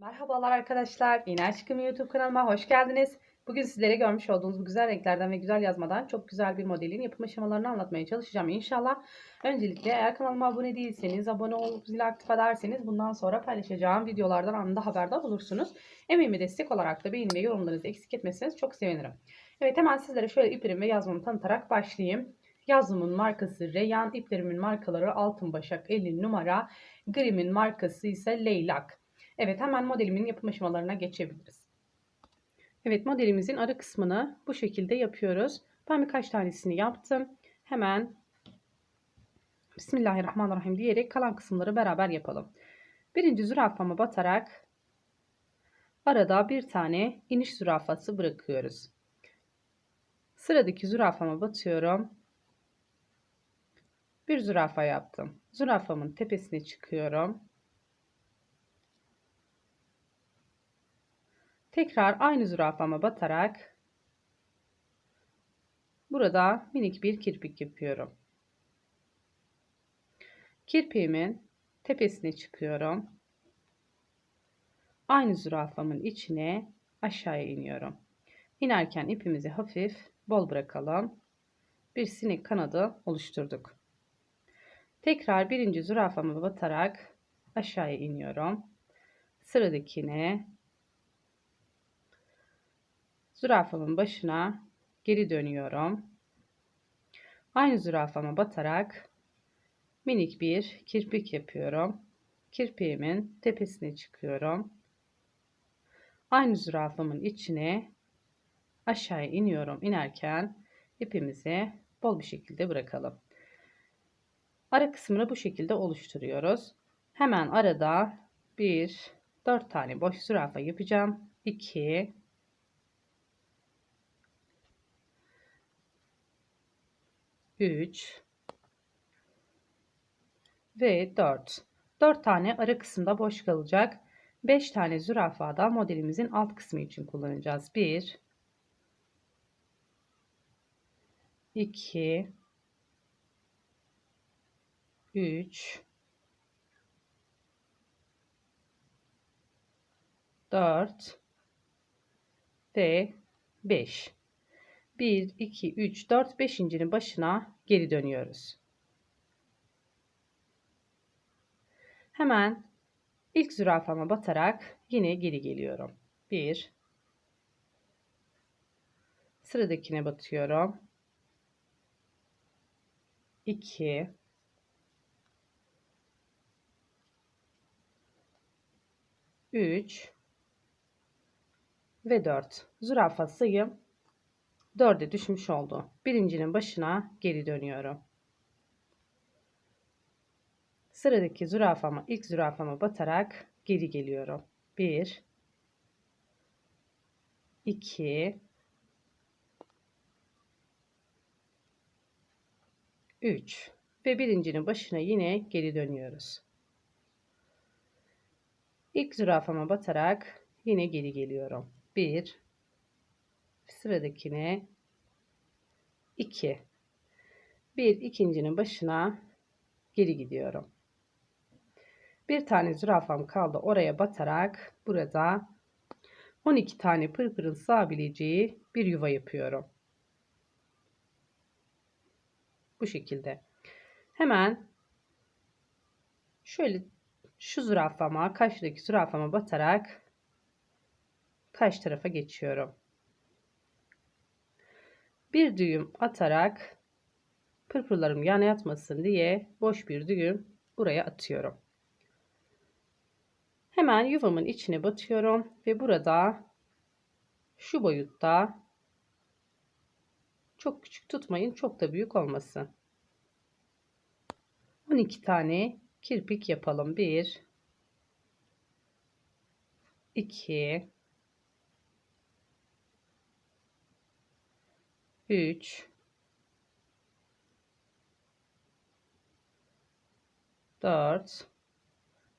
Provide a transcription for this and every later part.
Merhabalar arkadaşlar. Yine Aşkım YouTube kanalıma hoş geldiniz. Bugün sizlere görmüş olduğunuz bu güzel renklerden ve güzel yazmadan çok güzel bir modelin yapım aşamalarını anlatmaya çalışacağım inşallah. Öncelikle eğer kanalıma abone değilseniz, abone olup zili aktif ederseniz bundan sonra paylaşacağım videolardan anında haberdar olursunuz. Emeğime destek olarak da beğeni ve yorumlarınızı eksik etmezseniz çok sevinirim. Evet hemen sizlere şöyle iplerimi ve yazmamı tanıtarak başlayayım. Yazmamın markası Reyyan, iplerimin markaları Altın Başak 50 numara, Grim'in markası ise Leylak. Evet hemen modelimin yapım aşamalarına geçebiliriz. Evet modelimizin ara kısmını bu şekilde yapıyoruz. Ben birkaç tanesini yaptım. Hemen Bismillahirrahmanirrahim diyerek kalan kısımları beraber yapalım. Birinci zürafama batarak arada bir tane iniş zürafası bırakıyoruz. Sıradaki zürafama batıyorum. Bir zürafa yaptım. Zürafamın tepesine çıkıyorum. Tekrar aynı zürafama batarak burada minik bir kirpik yapıyorum. Kirpiğimin tepesine çıkıyorum. Aynı zürafamın içine aşağıya iniyorum. İnerken ipimizi hafif bol bırakalım. Bir sinek kanadı oluşturduk. Tekrar birinci zürafama batarak aşağıya iniyorum. Sıradakine zürafamın başına geri dönüyorum. Aynı zürafama batarak minik bir kirpik yapıyorum. Kirpiğimin tepesine çıkıyorum. Aynı zürafamın içine aşağıya iniyorum. İnerken ipimizi bol bir şekilde bırakalım. Ara kısmını bu şekilde oluşturuyoruz. Hemen arada bir dört tane boş zürafa yapacağım. 2 3 ve 4. 4 tane ara kısımda boş kalacak. 5 tane zürafa da modelimizin alt kısmı için kullanacağız. 1 2 3 4 ve 5 1 2 3 4 5.'nin başına geri dönüyoruz. Hemen ilk zürafama batarak yine geri geliyorum. 1 Sıradakine batıyorum. 2 3 ve 4. Zürafa sayım 4'e düşmüş oldu. Birincinin başına geri dönüyorum. Sıradaki zürafama ilk zürafama batarak geri geliyorum. 1 2 3 ve birincinin başına yine geri dönüyoruz. İlk zürafama batarak yine geri geliyorum. 1 sıradakine 2 bir ikincinin başına geri gidiyorum. Bir tane zürafam kaldı. Oraya batarak burada 12 tane pırpırın sığabileceği bir yuva yapıyorum. Bu şekilde. Hemen şöyle şu zürafama, karşıdaki zürafama batarak karşı tarafa geçiyorum. Bir düğüm atarak pırpırlarım yana yatmasın diye boş bir düğüm buraya atıyorum. Hemen yuvamın içine batıyorum ve burada şu boyutta çok küçük tutmayın çok da büyük olmasın. 12 tane kirpik yapalım. 1 2 3 4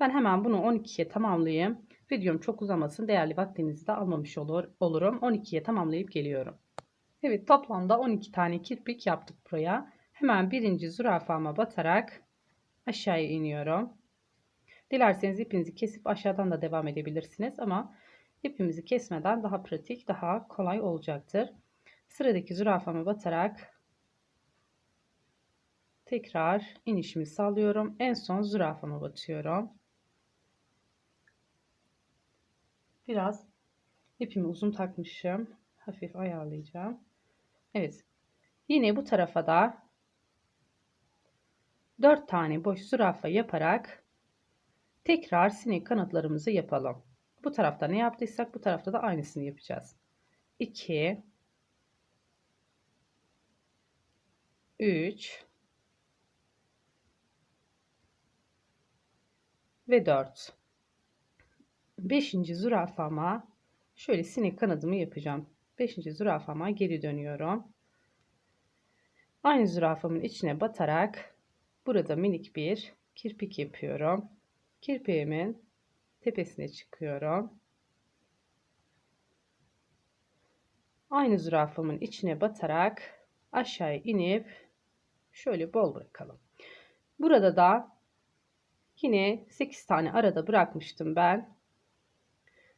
Ben hemen bunu 12'ye tamamlayayım. Videom çok uzamasın. Değerli vaktinizi de almamış olur, olurum. 12'ye tamamlayıp geliyorum. Evet toplamda 12 tane kirpik yaptık buraya. Hemen birinci zürafama batarak aşağıya iniyorum. Dilerseniz ipinizi kesip aşağıdan da devam edebilirsiniz ama ipimizi kesmeden daha pratik, daha kolay olacaktır. Sıradaki zürafama batarak tekrar inişimi sağlıyorum. En son zürafama batıyorum. Biraz ipimi uzun takmışım. Hafif ayarlayacağım. Evet. Yine bu tarafa da 4 tane boş zürafa yaparak tekrar sinek kanatlarımızı yapalım. Bu tarafta ne yaptıysak bu tarafta da aynısını yapacağız. 2 3 ve 4 5. zürafama şöyle sinek kanadımı yapacağım. 5. zürafama geri dönüyorum. Aynı zürafamın içine batarak burada minik bir kirpik yapıyorum. Kirpiğimin tepesine çıkıyorum. Aynı zürafamın içine batarak aşağıya inip şöyle bol bırakalım. Burada da yine 8 tane arada bırakmıştım ben.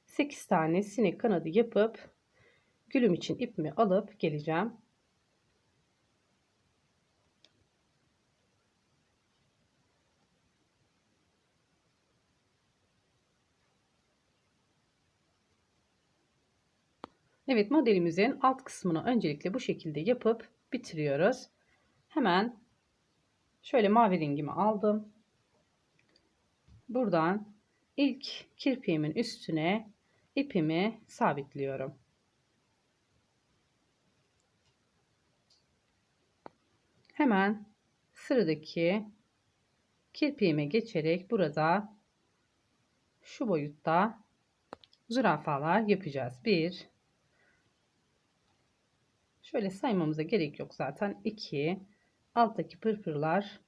8 tane sinek kanadı yapıp gülüm için ipimi alıp geleceğim. Evet modelimizin alt kısmını öncelikle bu şekilde yapıp bitiriyoruz. Hemen şöyle mavi rengimi aldım. Buradan ilk kirpiğimin üstüne ipimi sabitliyorum. Hemen sıradaki kirpiğime geçerek burada şu boyutta zürafalar yapacağız. 1 Şöyle saymamıza gerek yok zaten. 2 alttaki pırpırlar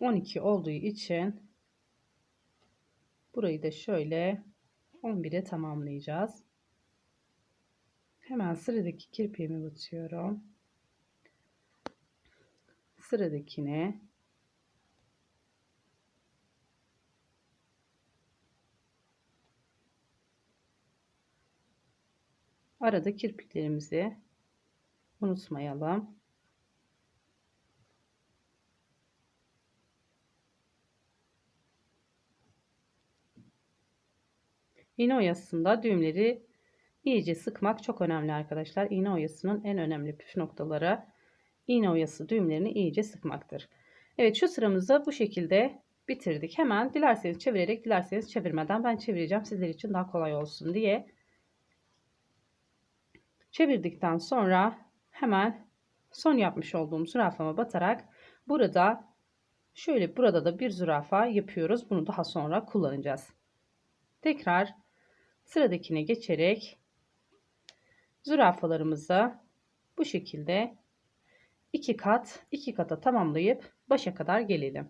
12 olduğu için burayı da şöyle 11'e tamamlayacağız. Hemen sıradaki kirpiğimi batıyorum. Sıradakine Arada kirpiklerimizi unutmayalım. İğne oyasında düğümleri iyice sıkmak çok önemli arkadaşlar. İğne oyasının en önemli püf noktaları iğne oyası düğümlerini iyice sıkmaktır. Evet şu sıramızı bu şekilde bitirdik. Hemen dilerseniz çevirerek dilerseniz çevirmeden ben çevireceğim sizler için daha kolay olsun diye. Çevirdikten sonra hemen son yapmış olduğum zürafama batarak burada şöyle burada da bir zürafa yapıyoruz. Bunu daha sonra kullanacağız. Tekrar sıradakine geçerek zürafalarımızı bu şekilde iki kat iki kata tamamlayıp başa kadar gelelim.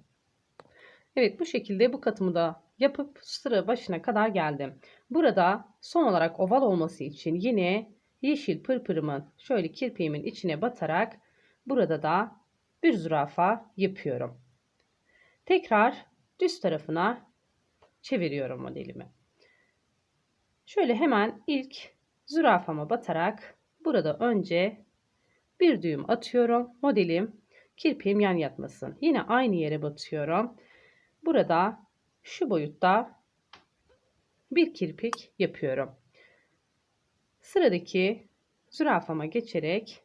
Evet bu şekilde bu katımı da yapıp sıra başına kadar geldim. Burada son olarak oval olması için yine yeşil pırpırımın şöyle kirpiğimin içine batarak burada da bir zürafa yapıyorum. Tekrar düz tarafına çeviriyorum modelimi. Şöyle hemen ilk zürafama batarak burada önce bir düğüm atıyorum. Modelim kirpiğim yan yatmasın. Yine aynı yere batıyorum. Burada şu boyutta bir kirpik yapıyorum. Sıradaki zürafama geçerek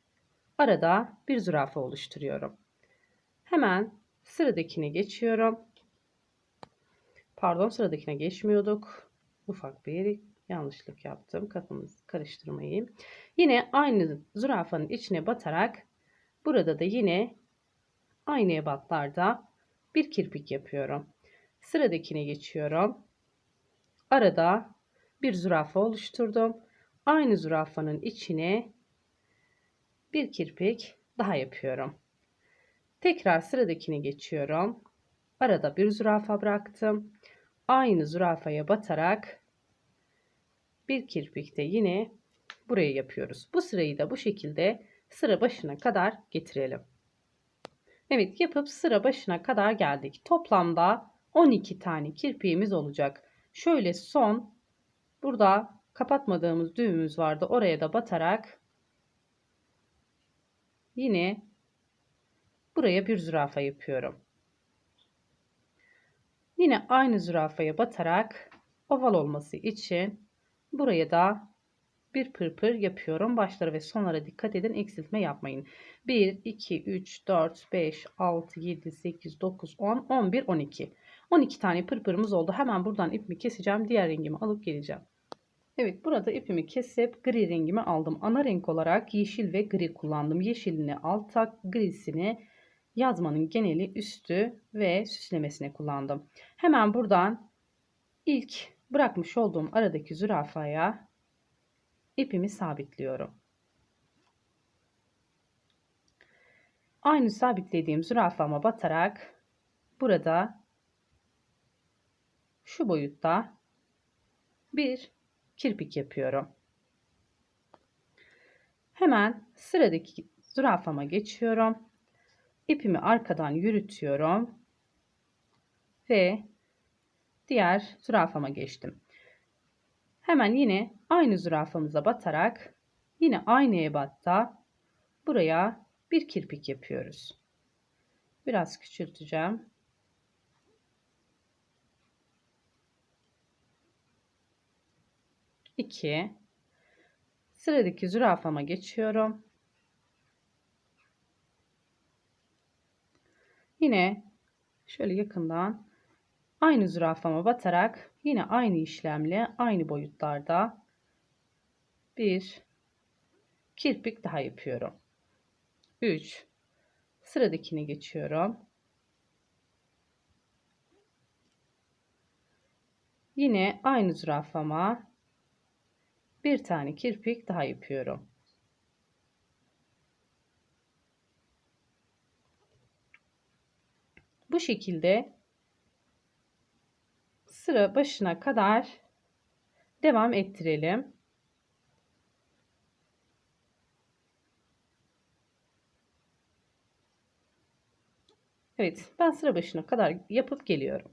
arada bir zürafa oluşturuyorum. Hemen sıradakine geçiyorum. Pardon sıradakine geçmiyorduk. Ufak bir yanlışlık yaptım. Kafamızı karıştırmayayım. Yine aynı zürafanın içine batarak burada da yine aynı ebatlarda bir kirpik yapıyorum. Sıradakine geçiyorum. Arada bir zürafa oluşturdum. Aynı zürafanın içine bir kirpik daha yapıyorum. Tekrar sıradakine geçiyorum. Arada bir zürafa bıraktım. Aynı zürafaya batarak bir kirpikte yine buraya yapıyoruz. Bu sırayı da bu şekilde sıra başına kadar getirelim. Evet yapıp sıra başına kadar geldik. Toplamda 12 tane kirpiğimiz olacak. Şöyle son burada kapatmadığımız düğümümüz vardı. Oraya da batarak yine buraya bir zürafa yapıyorum. Yine aynı zürafaya batarak oval olması için buraya da bir pırpır yapıyorum. Başları ve sonlara dikkat edin. Eksiltme yapmayın. 1, 2, 3, 4, 5, 6, 7, 8, 9, 10, 11, 12. 12 tane pırpırımız oldu. Hemen buradan ipimi keseceğim. Diğer rengimi alıp geleceğim. Evet burada ipimi kesip gri rengimi aldım. Ana renk olarak yeşil ve gri kullandım. Yeşilini alta, grisini yazmanın geneli üstü ve süslemesine kullandım. Hemen buradan ilk bırakmış olduğum aradaki zürafaya ipimi sabitliyorum. Aynı sabitlediğim zürafama batarak burada şu boyutta bir kirpik yapıyorum. Hemen sıradaki zürafama geçiyorum. İpimi arkadan yürütüyorum ve diğer zürafama geçtim. Hemen yine aynı zürafamıza batarak yine aynı ebatta buraya bir kirpik yapıyoruz. Biraz küçülteceğim. İki. Sıradaki zürafama geçiyorum. Yine şöyle yakından aynı zürafama batarak yine aynı işlemle aynı boyutlarda bir kirpik daha yapıyorum. 3 sıradakine geçiyorum. Yine aynı zürafama bir tane kirpik daha yapıyorum. Bu şekilde sıra başına kadar devam ettirelim. Evet ben sıra başına kadar yapıp geliyorum.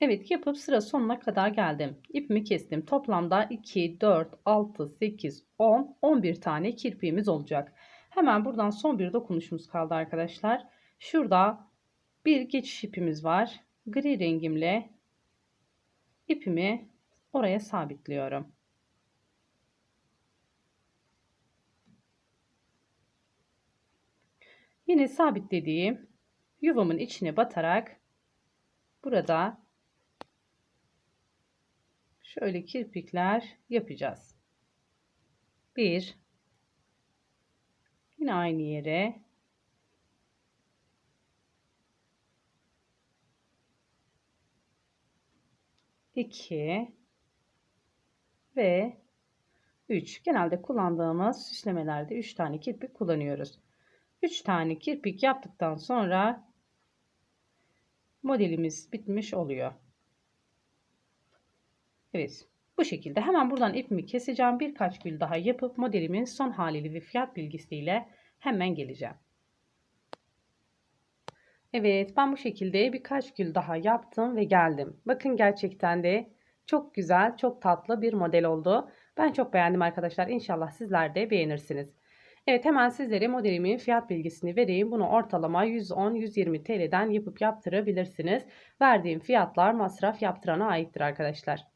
Evet yapıp sıra sonuna kadar geldim. İpimi kestim. Toplamda 2, 4, 6, 8, 10, 11 tane kirpiğimiz olacak. Hemen buradan son bir dokunuşumuz kaldı arkadaşlar. Şurada bir geçiş ipimiz var. Gri rengimle ipimi oraya sabitliyorum. Yine sabitlediğim yuvamın içine batarak burada şöyle kirpikler yapacağız. Bir yine aynı yere 2 ve 3. Genelde kullandığımız süslemelerde 3 tane kirpik kullanıyoruz. 3 tane kirpik yaptıktan sonra modelimiz bitmiş oluyor. Evet. Bu şekilde hemen buradan ipimi keseceğim. Birkaç gül daha yapıp modelimin son haliyle ve fiyat bilgisiyle hemen geleceğim. Evet ben bu şekilde birkaç gül daha yaptım ve geldim. Bakın gerçekten de çok güzel, çok tatlı bir model oldu. Ben çok beğendim arkadaşlar. İnşallah sizler de beğenirsiniz. Evet hemen sizlere modelimin fiyat bilgisini vereyim. Bunu ortalama 110-120 TL'den yapıp yaptırabilirsiniz. Verdiğim fiyatlar masraf yaptırana aittir arkadaşlar.